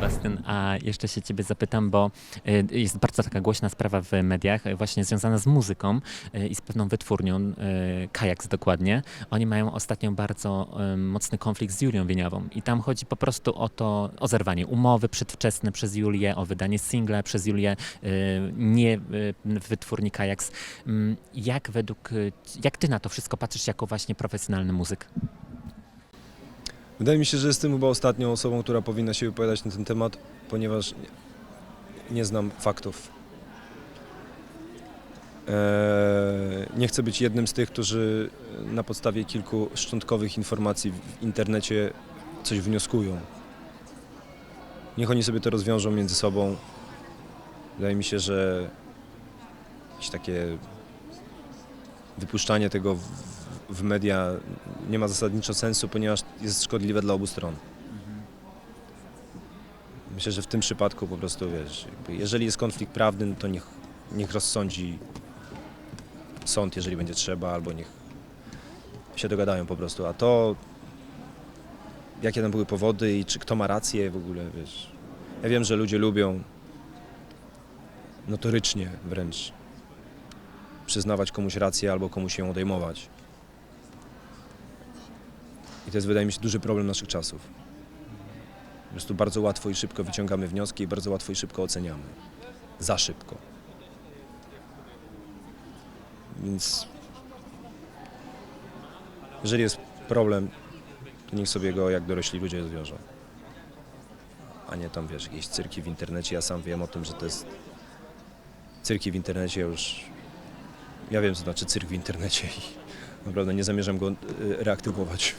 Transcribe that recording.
Sebastian, a jeszcze się ciebie zapytam, bo y, jest bardzo taka głośna sprawa w mediach, y, właśnie związana z muzyką y, i z pewną wytwórnią, Kajaks dokładnie. Oni mają ostatnio bardzo mocny konflikt z Julią Wieniawą i tam chodzi po prostu o to, o zerwanie umowy przedwczesne przez Julię, o wydanie singla przez Julię, nie w wytwórni Kajaks. Mm, Jak według, jak ty na to wszystko patrzysz jako właśnie profesjonalny muzyk? Wydaje mi się, że jestem chyba ostatnią osobą, która powinna się wypowiadać na ten temat, ponieważ nie, znam faktów. Eee, nie chcę być jednym z tych, którzy na podstawie kilku szczątkowych informacji w internecie coś wnioskują. Niech oni sobie to rozwiążą między sobą. Wydaje mi się, że jakieś takie wypuszczanie tego w, media nie ma zasadniczo sensu, ponieważ jest szkodliwe dla obu stron. Myślę, że w tym przypadku po prostu wiesz, jeżeli jest konflikt prawny, no to niech, niech rozsądzi sąd, jeżeli będzie trzeba, albo niech się dogadają po prostu. A to, jakie tam były powody i czy kto ma rację w ogóle, wiesz. Ja wiem, że ludzie lubią notorycznie wręcz przyznawać komuś rację albo komuś ją odejmować. I to jest, wydaje mi się, duży problem naszych czasów. Po prostu bardzo łatwo i szybko wyciągamy wnioski i bardzo łatwo i szybko oceniamy. Za szybko. Więc jeżeli jest problem, to niech sobie go jak dorośli ludzie rozwiążą. A nie tam, wiesz, jakieś cyrki w internecie. Ja sam wiem o tym, że to jest cyrki w internecie już... Ja wiem, co znaczy cyrk w internecie naprawdę nie zamierzam go y, reaktywować.